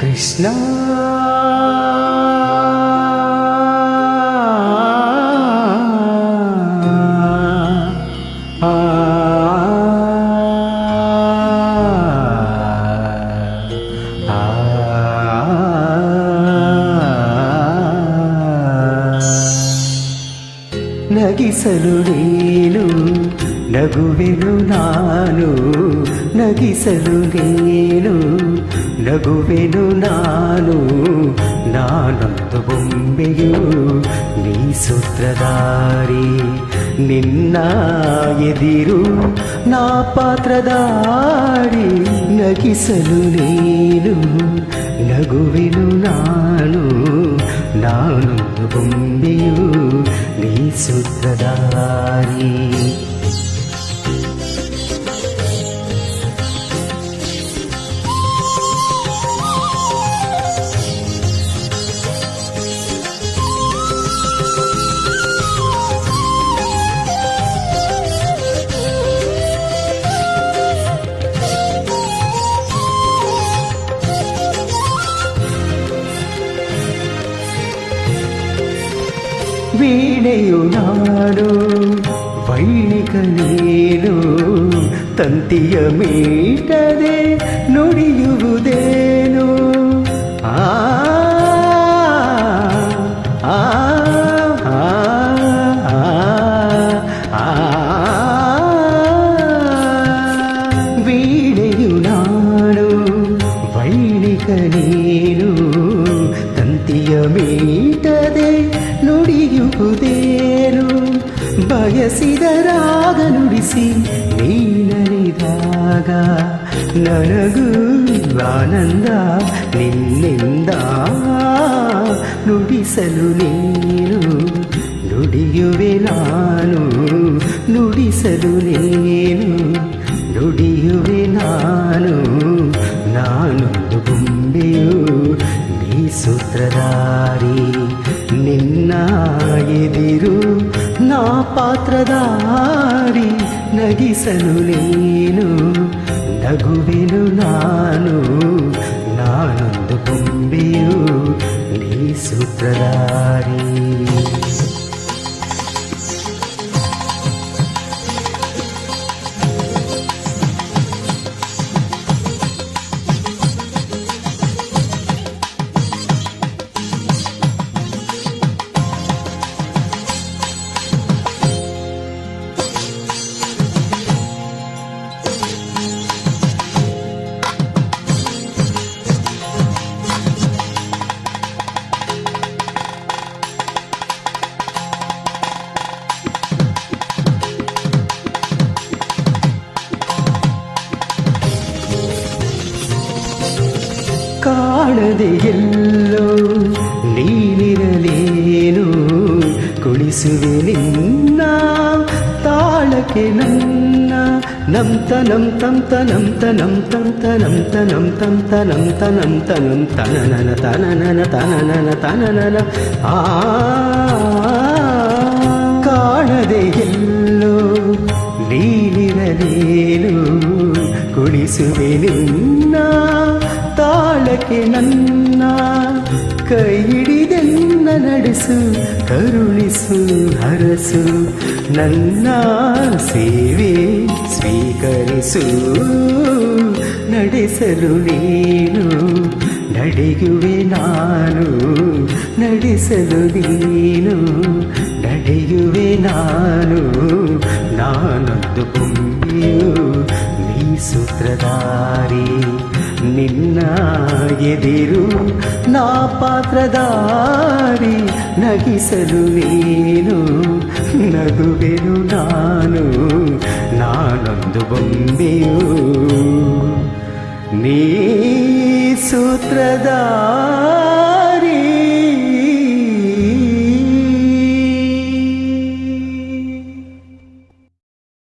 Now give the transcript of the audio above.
కృష్ణ. నగిసలు నేను ನಗುವೆನು ನಾನು ನಗಿಸಲು ನೀನು ನಗುವೆನು ನಾನು ನಾನೊಂದು ಬೊಂಬೆಯು ನೀ ಸೂತ್ರಧಾರಿ ನಿನ್ನ ಎದಿರು ನಾ ಪಾತ್ರಧಾರಿ ನಗಿಸಲು ನೀನು ನಗುವೆನು ನಾನು ನಾನೊಂದು ಬೊಂಬೆಯು ನೀ ಸೂತ್ರಧಾರಿ ವೀಣೆಯು ನಾಡು ವೈಣಿಕ ನೀನು ತಂತಿಯ ಮೀಟದೆ ನುಡಿಯುವುದೇನು ಆ ಆ, ಬಯಸಿದ ರಾಗ ನುಡಿಸಿ ನೀನರಿದಾಗ ನನಗೂ ಆನಂದ ನಿನ್ನಿಂದ ನುಡಿಸಲು ನೀನು ನುಡಿಯುವೆ ನಾನು ನುಡಿಸಲು ನೀನು ನುಡಿಯುವೆ ನಾನು ನಾನೊಂದು ಬೊಂಬೆಯು ನೀ ಸೂತ್ರಧಾರಿ ನಿನ್ನ ಎದಿರು నా పాత్రదారి నగిసను నేను. ಕಾಣದೆ ಎಲ್ಲೋ ನೀನಿರಲೇನು ಕುಣಿಸುವೆ ನಿನ್ನ ತಾಳಕ್ಕೆ ನನ್ನ ನಮ್ತ ನಮ್ ತಂತ ನಮ್ತ ನಮ್ ತಂತ ನಮ್ತ ನಮ್ ತಂತ ನಮ್ತ ನಮ್ ತನಂ ತನನನ ತನನನ ತನನನ ತನನನ ಆ ಕಾಣದೆ ಎಲ್ಲೋ ನೀನಿರಲೇನು ಕುಣಿಸುವೆ ನಿನ್ನ ನನ್ನ ಕೈ ಹಿಡಿದೆನ್ನ ನಡೆಸು ಕರುಣಿಸು ಹರಸು ನನ್ನ ಸೇವೆ ಸ್ವೀಕರಿಸು ನಡೆಸಲು ನೀನು ನಡೆಯುವೆ ನಾನು ನಡೆಸಲು ನೀನು ನಡೆಯುವೆ ನಾನು ನಾನೊಂದು ಬೊಂಬೆಯು ನೀ ಸೂತ್ರಧಾರಿ ನಿನ್ನ ಎದಿರು ನಾ ಪಾತ್ರದಾರಿ ನಗಿಸಲು ನೀನು. ನಗುವೆನು ನಾನು ನಾನೊಂದು ಬೊಂಬೆಯು. ನೀ ಸೂತ್ರಧಾರಿ